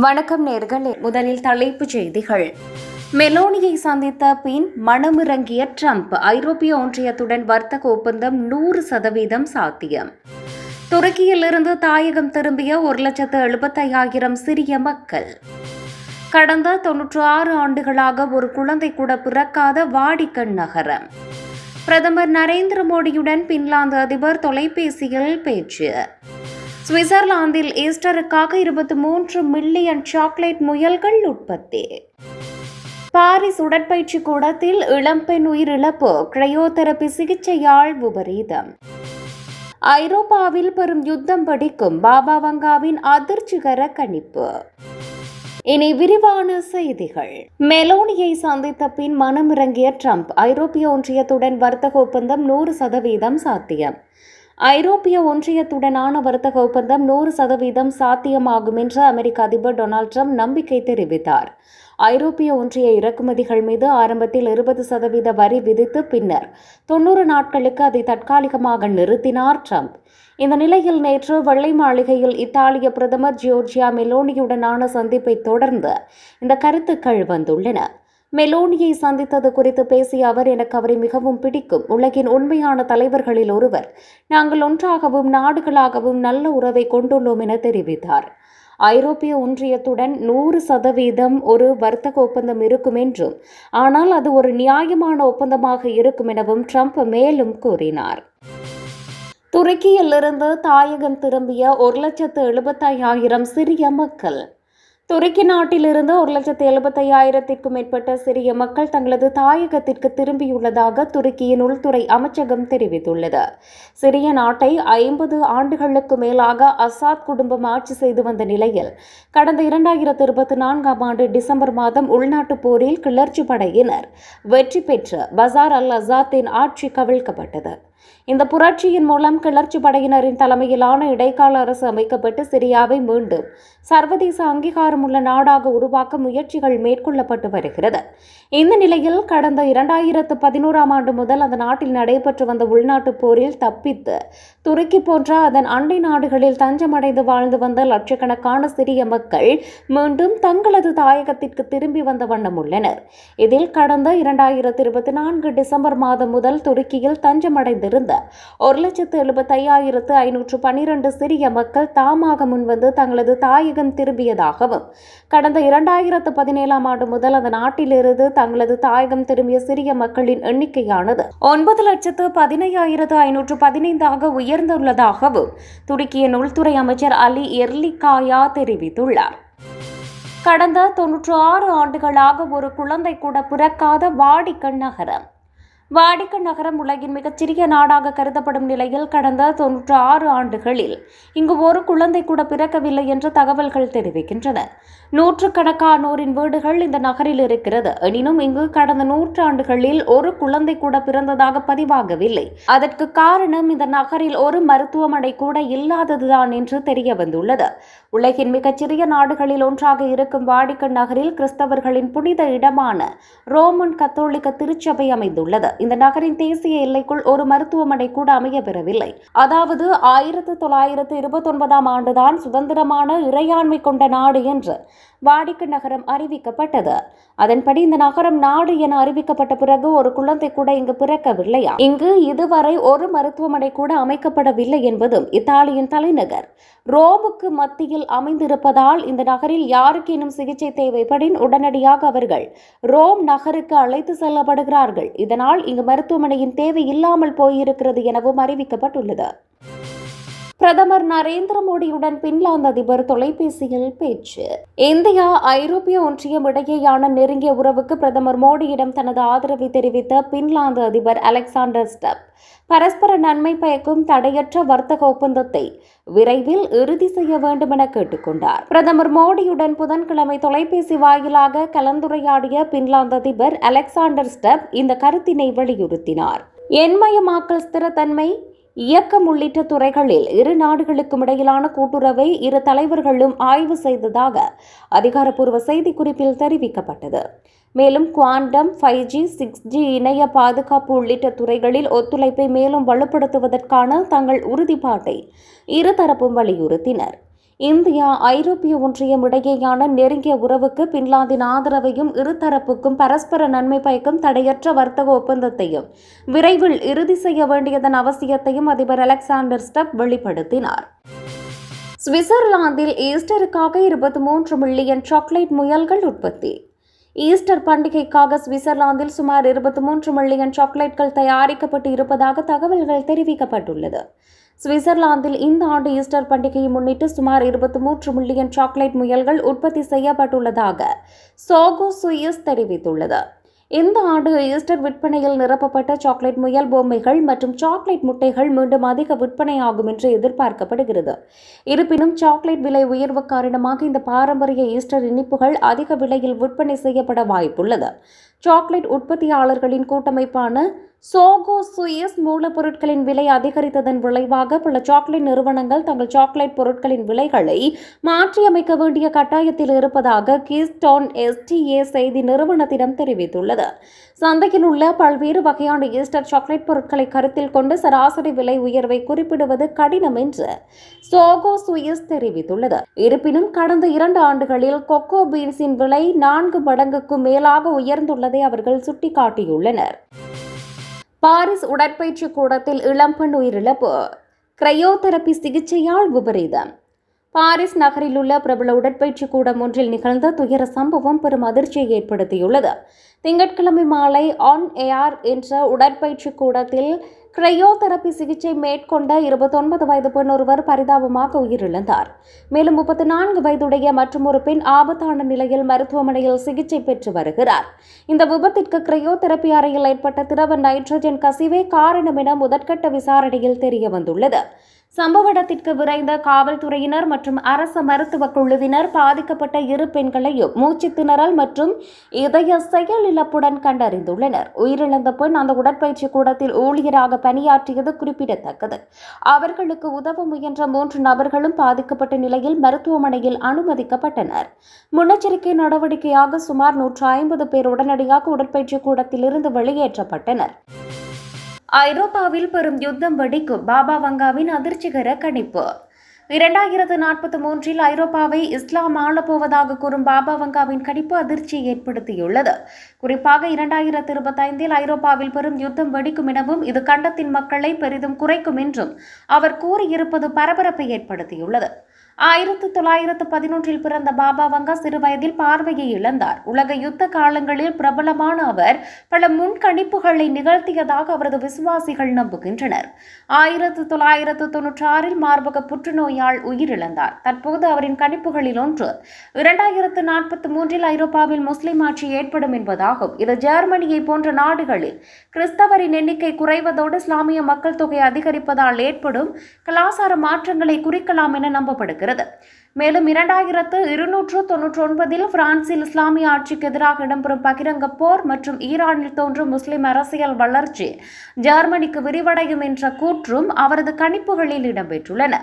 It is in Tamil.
வணக்கம் நேர்களே. முதலில் தலைப்புச் செய்திகள். மெலோனியை சந்தித்த பின் மனமிறங்கிய ட்ரம்ப் ஐரோப்பிய ஒன்றியத்துடன் வர்த்தக ஒப்பந்தம் நூறு சதவீதம் சாத்தியம். துருக்கியிலிருந்து தாயகம் திரும்பிய ஒரு லட்சத்து எழுபத்தையாயிரம் சிறிய மக்கள். கடந்த தொன்னூற்று ஆறு ஆண்டுகளாக ஒரு குழந்தை கூட பிறக்காத வாடிக்கன் நகரம். பிரதமர் நரேந்திர மோடியுடன் பின்லாந்து அதிபர் தொலைபேசியில் பேச்சு. சுவிட்சர்லாந்தில் ஈஸ்டருக்காக இருபத்தி மூன்று மில்லியன் சாக்லேட் முயல்கள் உற்பத்தி. பாரிஸ் உடற்பயிற்சி கூடத்தில் இளம்பெண் உயிரிழப்பு கிரையோதெரபி சிகிச்சையால் விபரீதம். ஐரோப்பாவில் பெரும் யுத்தம் படிக்கும் பாபா வங்காவின் அதிர்ச்சிகர கணிப்பு. இனி விரிவான செய்திகள். மெலோனியை சந்தித்த பின் மனமிறங்கிய ட்ரம்ப் ஐரோப்பிய ஒன்றியத்துடன் வர்த்தக ஒப்பந்தம் நூறு சதவீதம் சாத்தியம். ஐரோப்பிய ஒன்றியத்துடனான வர்த்தக ஒப்பந்தம் நூறு சதவீதம் சாத்தியமாகும் என்று அமெரிக்க அதிபர் டொனால்ட் ட்ரம்ப் நம்பிக்கை தெரிவித்தார். ஐரோப்பிய ஒன்றிய இறக்குமதிகள் மீது ஆரம்பத்தில் இருபது சதவீத வரி விதித்து பின்னர் தொன்னூறு நாட்களுக்கு அதை தற்காலிகமாக நிறுத்தினார் ட்ரம்ப். இந்த நிலையில் நேற்று வெள்ளை மாளிகையில் இத்தாலிய பிரதமர் ஜியோர்ஜியா மெலோனியுடனான சந்திப்பை தொடர்ந்து இந்த கருத்துக்கள் வந்துள்ளன. மெலோனியை சந்தித்தது குறித்து பேசிய அவர் எனக்கு அவரை மிகவும் பிடிக்கும். உலகின் உண்மையான தலைவர்களில் ஒருவர். நாங்கள் ஒன்றாகவும் நாடுகளாகவும் நல்ல உறவை கொண்டுள்ளோம் என தெரிவித்தார். ஐரோப்பிய ஒன்றியத்துடன் நூறு சதவீதம் ஒரு வர்த்தக ஒப்பந்தம் இருக்கும் என்றும் ஆனால் அது ஒரு நியாயமான ஒப்பந்தமாக இருக்கும் எனவும் ட்ரம்ப் மேலும் கூறினார். துருக்கியிலிருந்து தாயகம் திரும்பிய ஒரு லட்சத்து எழுபத்தாயிரம் சிறிய மக்கள் துருக்கி நாட்டிலிருந்து ஒரு லட்சத்து எழுபத்தையாயிரத்திற்கும் மேற்பட்ட சிறிய மக்கள் தங்களது தாயகத்திற்கு திரும்பியுள்ளதாக துருக்கியின் உள்துறை அமைச்சகம் தெரிவித்துள்ளது. சிறிய நாட்டை ஐம்பது ஆண்டுகளுக்கு மேலாக அசாத் குடும்பம் ஆட்சி செய்து வந்த நிலையில் கடந்த இரண்டாயிரத்து இருபத்தி நான்காம் ஆண்டு டிசம்பர் மாதம் உள்நாட்டுப் போரில் கிளர்ச்சி படையினர் வெற்றி பெற்று பசார் அல் அசாத்தின் ஆட்சி கவிழ்க்கப்பட்டது. இந்த புரட்சியின் மூலம் கிளர்ச்சி படையினரின் தலைமையிலான இடைக்கால அரசு அமைக்கப்பட்டு சிரியாவை மீண்டும் சர்வதேச அங்கீகாரமுள்ள நாடாக உருவாக்க முயற்சிகள் மேற்கொள்ளப்பட்டு வருகிறது. இந்த நிலையில் கடந்த இரண்டாயிரத்து பதினோராம் ஆண்டு முதல் அந்த நாட்டில் நடைபெற்று வந்த உள்நாட்டுப் போரில் தப்பித்து துருக்கி போன்ற அதன் அண்டை நாடுகளில் தஞ்சமடைந்து வாழ்ந்து வந்த லட்சக்கணக்கான சிறிய மக்கள் மீண்டும் தங்களது தாயகத்திற்கு திரும்பி வந்த வண்ணம் உள்ளனர். இதில் கடந்த இரண்டாயிரத்து இருபத்தி நான்கு டிசம்பர் மாதம் முதல் துருக்கியில் தஞ்சமடைந்திருந்த ஒரு லட்சத்து எழுபத்தையாயிரத்து ஐநூற்று பனிரெண்டு சிறிய மக்கள் தாமாக முன்வந்து தங்களது தாயகம் திரும்பியதாகவும் கடந்த இரண்டாயிரத்து பதினேழாம் ஆண்டு முதல் அந்த நாட்டிலிருந்து தங்களது தாயகம் திரும்பிய சிறிய மக்களின் எண்ணிக்கையானது ஒன்பது லட்சத்து பதினையாயிரத்து ஐநூற்று பதினைந்தாக உயர்ந்துள்ளதாகவும் துருக்கியின் உள்துறை அமைச்சர் அலி எர்லிகாயா தெரிவித்துள்ளார். கடந்த தொன்னூற்று ஆறு ஆண்டுகளாக ஒரு குழந்தை கூட பிறக்காத வாடிக்கண் நகரம். வாடிக்கன் நகரம் உலகின் மிகச்சிறிய நாடாக கருதப்படும் நிலையில் கடந்த தொன்னூற்று ஆறு ஆண்டுகளில் இங்கு ஒரு குழந்தை கூட பிறக்கவில்லை என்று தகவல்கள் தெரிவிக்கின்றன. நூற்றுக்கணக்கானோரின் வீடுகள் இந்த நகரில் இருக்கிறது. எனினும் இங்கு கடந்த நூற்றாண்டுகளில் ஒரு குழந்தை கூட பிறந்ததாக பதிவாகவில்லை. அதற்கு காரணம் இந்த நகரில் ஒரு மருத்துவமனை கூட இல்லாததுதான் என்று தெரிய வந்துள்ளது உலகின் மிகச்சிறிய நாடுகளில் ஒன்றாக இருக்கும் வாடிக்கன் நகரில் கிறிஸ்தவர்களின் புனித இடமான ரோமன் கத்தோலிக்க திருச்சபை அமைந்துள்ளது. இந்த நகரின் தேசிய எல்லைக்குள் ஒரு மருத்துவமனை கூட அமையப்பெறவில்லை அதாவது ஆயிரத்து தொள்ளாயிரத்து இருபத்தொன்பதாம் ஆண்டுதான் சுதந்திரமான இறையாண்மை கொண்ட நாடு என்று வாடிக்கு நகரம் அறிவிக்கப்பட்டது. அதன்படி இந்த நகரம் நாடு என அறிவிக்கப்பட்ட பிறகு ஒரு குழந்தை கூட இங்கு பிறக்கவில்லையா இங்கு இதுவரை ஒரு மருத்துவமனை கூட அமைக்கப்படவில்லை என்பதும் இத்தாலியின் தலைநகர். ரோமுக்கு மத்தியில் அமைந்திருப்பதால் இந்த நகரில் யாருக்கேனும் சிகிச்சை தேவைப்படின் உடனடியாக அவர்கள் ரோம் நகருக்கு அழைத்து செல்லப்படுகிறார்கள். இதனால் இங்கு மருத்துவமனையின் தேவை இல்லாமல் போயிருக்கிறது எனவும் அறிவிக்கப்பட்டுள்ளது. பிரதமர் நரேந்திர மோடியுடன் பின்லாந்து அதிபர் தொலைபேசியில் பேச்சு. இந்தியா ஐரோப்பிய ஒன்றியம் இடையேயான நெருங்கிய உறவுக்கு பிரதமர் மோடியிடம் தனது ஆதரவை தெரிவித்த பின்லாந்து அதிபர் அலெக்சாண்டர் ஸ்டப். பரஸ்பர நன்மை பயக்கும் தடையற்ற வர்த்தக ஒப்பந்தத்தை விரைவில் இறுதி செய்ய வேண்டும் என கேட்டுக்கொண்டார். பிரதமர் மோடியுடன் புதன்கிழமை தொலைபேசி வாயிலாக கலந்துரையாடிய பின்லாந்து அதிபர் அலெக்சாண்டர் ஸ்டப் இந்த கருத்தினை வலியுறுத்தினார். எண்மயமாக்கல் ஸ்திரத்தன்மை இயக்கம் உள்ளிட்ட துறைகளில் இரு நாடுகளுக்கும் இடையிலான கூட்டுறவை இரு தலைவர்களும் ஆய்வு செய்ததாக அதிகாரப்பூர்வ செய்திக்குறிப்பில் தெரிவிக்கப்பட்டது. மேலும் quantum five G six G இணைய பாதுகாப்பு உள்ளிட்ட துறைகளில் ஒத்துழைப்பை மேலும் வலுப்படுத்துவதற்கான தங்கள் உறுதிப்பாட்டை இருதரப்பும் வலியுறுத்தினர். இந்தியா ஐரோப்பிய ஒன்றியம் இடையேயான நெருங்கிய உறவுக்கு பின்லாந்தின் ஆதரவையும் இருதரப்புக்கும் பரஸ்பர நன்மை பயக்கும் தடையற்ற வர்த்தக ஒப்பந்தத்தையும் விரைவில் இறுதி செய்ய வேண்டியதன் அவசியத்தையும் அதிபர் அலெக்சாண்டர் ஸ்டப் வெளிப்படுத்தினார். சுவிட்சர்லாந்தில் ஈஸ்டருக்காக இருபத்தி மூன்று மில்லியன் சாக்லேட் முயல்கள் உற்பத்தி. ஈஸ்டர் பண்டிகைக்காக சுவிட்சர்லாந்தில் சுமார் இருபத்தி மூன்று மில்லியன் சாக்லேட்கள் தயாரிக்கப்பட்டு இருப்பதாக தகவல்கள் தெரிவிக்கப்பட்டுள்ளது. சுவிட்சர்லாந்தில் இந்த ஆண்டு ஈஸ்டர் பண்டிகையை முன்னிட்டு சுமார் இருபத்தி மூன்று மில்லியன் சாக்லேட் முயல்கள் உற்பத்தி செய்யப்பட்டுள்ளதாக சோகோ சுயிஸ் தெரிவித்துள்ளது. இந்த ஆண்டு ஈஸ்டர் விற்பனையில் நிரப்பப்பட்ட சாக்லேட் முயல் பொம்மைகள் மற்றும் சாக்லேட் முட்டைகள் மீண்டும் அதிக விற்பனையாகும் என்று எதிர்பார்க்கப்படுகிறது. இருப்பினும் சாக்லேட் விலை உயர்வு காரணமாக இந்த பாரம்பரிய ஈஸ்டர் இனிப்புகள் அதிக விலையில் விற்பனை செய்யப்பட வாய்ப்புள்ளது. சாக்லேட் உற்பத்தியாளர்களின் கூட்டமைப்பான சோகோ சுயிஸ் மூலப்பொருட்களின் விலை அதிகரித்ததன் விளைவாக பல சாக்லேட் நிறுவனங்கள் தங்கள் சாக்லேட் பொருட்களின் விலைகளை மாற்றியமைக்க வேண்டிய கட்டாயத்தில் இருப்பதாக கீஸ்டோன் எஸ்டிஏ செய்தி நிறுவனத்திடம் தெரிவித்துள்ளது. சந்தையில் உள்ள பல்வேறு வகையான ஈஸ்டர் சாக்லேட் பொருட்களை கருத்தில் கொண்டு சராசரி விலை உயர்வை குறிப்பிடுவது கடினம் என்று சோகோ சுயிஸ் தெரிவித்துள்ளது. இருப்பினும் கடந்த இரண்டு ஆண்டுகளில் கொக்கோ பீன்ஸின் விலை நான்கு மடங்குக்கும் மேலாக உயர்ந்துள்ளதை அவர்கள் சுட்டிக்காட்டியுள்ளனர். பாரிஸ் உடற்பயிற்சி கூடத்தில் இளம்பெண் உயிரிழப்பு. கிரையோதெரபி சிகிச்சையால் விபரீதம். பாரிஸ் நகரில் உள்ள பிரபல உடற்பயிற்சி கூடம் ஒன்றில் நிகழ்ந்த துயர சம்பவம் பெரும் அதிர்ச்சியை ஏற்படுத்தியுள்ளது. திங்கட்கிழமை மாலை ஆன் ஏஆர் என்ற உடற்பயிற்சி கூடத்தில் கிரையோதெரபி சிகிச்சை மேற்கொண்ட இருபத்தொன்பது வயது பெண் ஒருவர் பரிதாபமாக உயிரிழந்தார். மேலும் முப்பத்தி நான்கு வயதுடைய மற்றும் ஒரு பெண் ஆபத்தான நிலையில் மருத்துவமனையில் சிகிச்சை பெற்று வருகிறார். இந்த விபத்திற்கு கிரையோதெரபி அறையில் ஏற்பட்ட திரவ நைட்ரஜன் கசிவே காரணம் என முதற்கட்ட விசாரணையில் தெரிய வந்துள்ளது சம்பவ இடத்திற்கு விரைந்த காவல்துறையினர் மற்றும் அரச மருத்துவக் குழுவினர் பாதிக்கப்பட்ட இரு பெண்களையும் மூச்சு திணறல் மற்றும் இதய செயலிழப்புடன் கண்டறிந்துள்ளனர். உயிரிழந்த பெண் அந்த உடற்பயிற்சி கூடத்தில் ஊழியராக பணியாற்றியது குறிப்பிடத்தக்கது. அவர்களுக்கு உதவ முயன்ற மூன்று நபர்களும் பாதிக்கப்பட்ட நிலையில் மருத்துவமனையில் அனுமதிக்கப்பட்டனர். முன்னெச்சரிக்கை நடவடிக்கையாக சுமார் நூற்று ஐம்பது பேர் உடனடியாக உடற்பயிற்சி கூடத்திலிருந்து வெளியேற்றப்பட்டனர். ஐரோப்பாவில் பெரும் யுத்தம் வெடிக்கும் பாபா வங்காவின் அதிர்ச்சிகர கணிப்பு. இரண்டாயிரத்து நாற்பத்தி மூன்றில் ஐரோப்பாவை இஸ்லாம் ஆளப்போவதாக கூறும் பாபா வங்காவின் கணிப்பு அதிர்ச்சியை ஏற்படுத்தியுள்ளது. குறிப்பாக இரண்டாயிரத்து இருபத்தைந்தில் ஐரோப்பாவில் பெரும் யுத்தம் வெடிக்கும் எனவும் இது கண்டத்தின் மக்களை பெரிதும் குறைக்கும் என்றும் அவர் கூறியிருப்பது பரபரப்பை ஏற்படுத்தியுள்ளது. ஆயிரத்து தொள்ளாயிரத்து பதினொன்றில் பிறந்த பாபா வங்கா சிறுவயதில் பார்வையை இழந்தார். உலக யுத்த காலங்களில் பிரபலமான அவர் பல முன்கணிப்புகளை நிகழ்த்தியதாக அவரது விசுவாசிகள் நம்புகின்றனர். ஆயிரத்து தொள்ளாயிரத்து தொன்னூற்றி ஆறில் மார்பக புற்றுநோயால் உயிரிழந்தார். தற்போது அவரின் கணிப்புகளில் ஒன்று இரண்டாயிரத்து நாற்பத்தி மூன்றில் ஐரோப்பாவில் முஸ்லிம் ஆட்சி ஏற்படும் என்பதாகும். இது ஜெர்மனியை போன்ற நாடுகளில் கிறிஸ்தவரின் எண்ணிக்கை குறைவதோடு இஸ்லாமிய மக்கள் தொகை அதிகரிப்பதால் ஏற்படும் கலாசார மாற்றங்களை குறிக்கலாம் என நம்பப்படுகிறது. மேலும் இரண்டாயிரத்து இருநூற்று தொன்னூற்றி ஒன்பதில் பிரான்சில் இஸ்லாமிய ஆட்சிக்கு எதிராக இடம்பெறும் பகிரங்க போர் மற்றும் ஈரானில் தோன்றும் முஸ்லிம் அரசியல் வளர்ச்சி ஜெர்மனிக்கு விரிவடையும் என்ற கூற்றும் அவரது கணிப்புகளில் இடம்பெற்றுள்ளன.